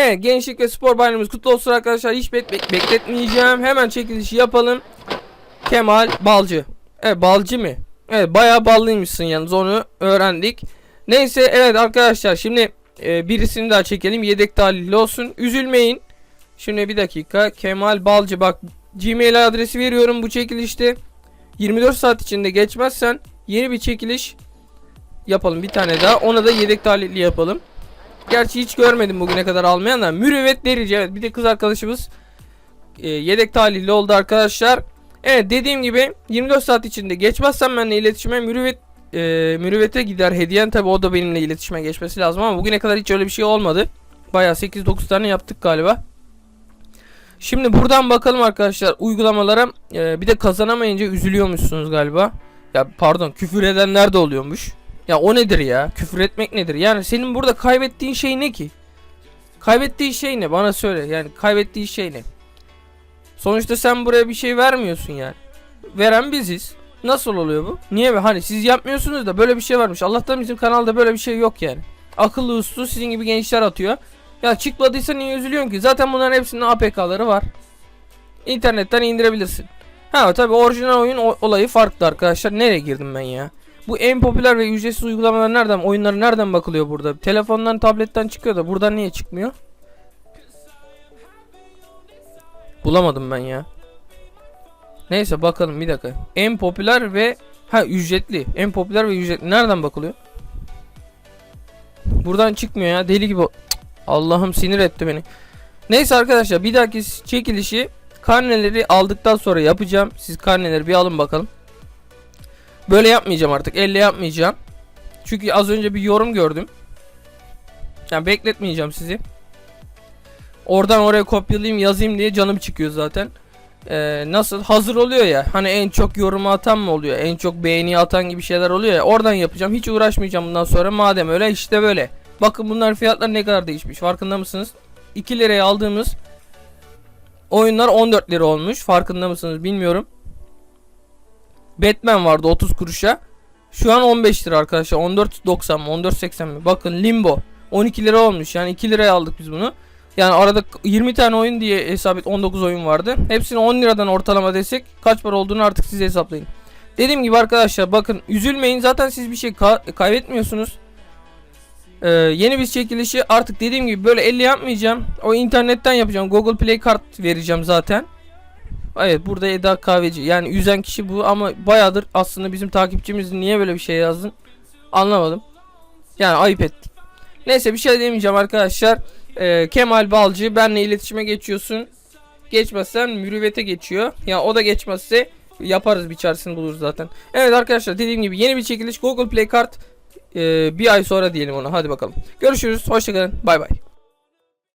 Evet gençlik ve spor bayramımız kutlu olsun arkadaşlar. Hiç bek- bek- bekletmeyeceğim. Hemen çekilişi yapalım. Kemal Balcı. Evet Balcı mı? Evet bayağı ballıymışsın yalnız onu öğrendik. Neyse evet arkadaşlar şimdi e, birisini daha çekelim. Yedek talihli olsun. Üzülmeyin. Şimdi bir dakika. Kemal Balcı bak Gmail adresi veriyorum bu çekilişte. 24 saat içinde geçmezsen yeni bir çekiliş yapalım bir tane daha. Ona da yedek talihli yapalım. Gerçi hiç görmedim bugüne kadar almayanlar. Mürüvvet derici evet bir de kız arkadaşımız e, yedek talihli oldu arkadaşlar. Evet dediğim gibi 24 saat içinde geçmezsem benimle iletişime mürüvvet e, mürüvvete gider hediyen tabi o da benimle iletişime geçmesi lazım ama bugüne kadar hiç öyle bir şey olmadı. Baya 8-9 tane yaptık galiba. Şimdi buradan bakalım arkadaşlar uygulamalara e, bir de kazanamayınca üzülüyormuşsunuz galiba. Ya pardon küfür edenler de oluyormuş. Ya o nedir ya? Küfür etmek nedir? Yani senin burada kaybettiğin şey ne ki? Kaybettiğin şey ne? Bana söyle. Yani kaybettiğin şey ne? Sonuçta sen buraya bir şey vermiyorsun yani. Veren biziz. Nasıl oluyor bu? Niye? Hani siz yapmıyorsunuz da böyle bir şey varmış. Allah'tan bizim kanalda böyle bir şey yok yani. Akıllı uslu sizin gibi gençler atıyor. Ya çıkmadıysa niye üzülüyorsun ki? Zaten bunların hepsinin APK'ları var. İnternetten indirebilirsin. Ha tabi orijinal oyun olayı farklı arkadaşlar. Nereye girdim ben ya? Bu en popüler ve ücretsiz uygulamalar nereden, oyunları nereden bakılıyor burada? Telefondan, tabletten çıkıyor da buradan niye çıkmıyor? Bulamadım ben ya. Neyse bakalım bir dakika. En popüler ve ha ücretli. En popüler ve ücretli. Nereden bakılıyor? Buradan çıkmıyor ya. Deli gibi. Allah'ım sinir etti beni. Neyse arkadaşlar bir dahaki çekilişi karneleri aldıktan sonra yapacağım. Siz karneleri bir alın bakalım. Böyle yapmayacağım artık. Elle yapmayacağım. Çünkü az önce bir yorum gördüm. Yani bekletmeyeceğim sizi. Oradan oraya kopyalayayım yazayım diye canım çıkıyor zaten. Ee, nasıl hazır oluyor ya hani en çok yorumu atan mı oluyor en çok beğeni atan gibi şeyler oluyor ya oradan yapacağım hiç uğraşmayacağım bundan sonra madem öyle işte böyle bakın bunların fiyatları ne kadar değişmiş farkında mısınız 2 liraya aldığımız oyunlar 14 lira olmuş farkında mısınız bilmiyorum Batman vardı 30 kuruşa şu an 15 lira arkadaşlar 14.90 mı 14.80 mi bakın Limbo 12 lira olmuş yani 2 liraya aldık biz bunu yani arada 20 tane oyun diye hesap et 19 oyun vardı. Hepsini 10 liradan ortalama desek kaç para olduğunu artık siz hesaplayın. Dediğim gibi arkadaşlar bakın üzülmeyin zaten siz bir şey ka- kaybetmiyorsunuz. Ee, yeni bir çekilişi artık dediğim gibi böyle 50 yapmayacağım. O internetten yapacağım. Google Play kart vereceğim zaten. Evet burada Eda Kahveci. Yani üzen kişi bu ama bayağıdır aslında bizim takipçimiz niye böyle bir şey yazdın anlamadım. Yani ayıp ettim. Neyse bir şey demeyeceğim arkadaşlar. Ee, Kemal Balcı benle iletişime geçiyorsun. Geçmezsen mürüvvete geçiyor. Ya o da geçmezse yaparız bir çaresini buluruz zaten. Evet arkadaşlar dediğim gibi yeni bir çekiliş Google Play kart ee, bir ay sonra diyelim ona. Hadi bakalım. Görüşürüz. Hoşçakalın. Bay bay.